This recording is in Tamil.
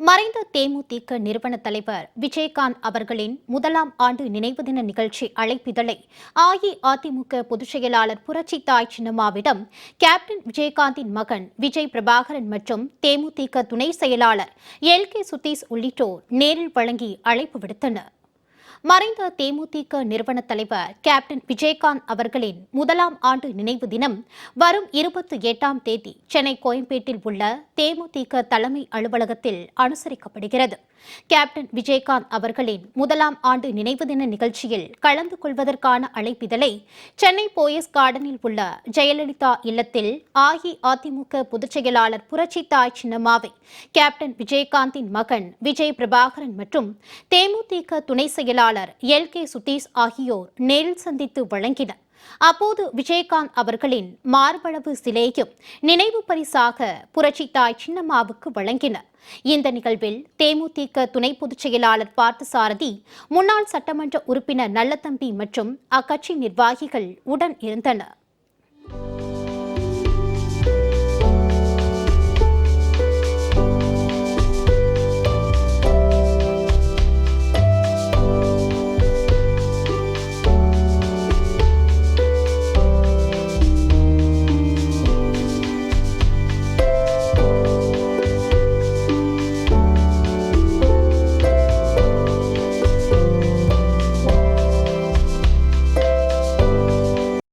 மறைந்த தேமுதிக நிறுவன தலைவர் விஜயகாந்த் அவர்களின் முதலாம் ஆண்டு நினைவு தின நிகழ்ச்சி அழைப்பிதழை அஇஅதிமுக பொதுச் செயலாளர் புரட்சி தாய் சின்னம்மாவிடம் கேப்டன் விஜயகாந்தின் மகன் விஜய் பிரபாகரன் மற்றும் தேமுதிக துணை செயலாளர் எல் கே சுதீஷ் உள்ளிட்டோர் நேரில் வழங்கி அழைப்பு விடுத்தனர். மறைந்த தேமுதிக நிறுவன தலைவர் கேப்டன் விஜயகாந்த் அவர்களின் முதலாம் ஆண்டு நினைவு தினம் வரும் இருபத்தி எட்டாம் தேதி சென்னை கோயம்பேட்டில் உள்ள தேமுதிக தலைமை அலுவலகத்தில் அனுசரிக்கப்படுகிறது. கேப்டன் விஜயகாந்த் அவர்களின் முதலாம் ஆண்டு நினைவு தின நிகழ்ச்சியில் கலந்து கொள்வதற்கான அழைப்பிதழை சென்னை போயஸ் கார்டனில் உள்ள ஜெயலலிதா இல்லத்தில் அஇஅதிமுக பொதுச் செயலாளர் புரட்சி தாய் சின்னம்மாவை கேப்டன் விஜயகாந்தின் மகன் விஜய் பிரபாகரன் மற்றும் தேமுதிக துணை செயலாளர் எல். கே. சுதீஷ் ஆகியோர் நேரில் சந்தித்து வழங்கினர். அப்போது விஜயகாந்த் அவர்களின் மார்பளவு சிலையும் நினைவு பரிசாக புரட்சி தாய் சின்னம்மாவுக்கு வழங்கினர். இந்த நிகழ்வில் தேமுதிக துணை பொதுச் செயலாளர் பார்த்தசாரதி முன்னாள் சட்டமன்ற உறுப்பினர் நல்லத்தம்பி மற்றும் அக்கட்சி நிர்வாகிகள் உடன் இருந்தனர்.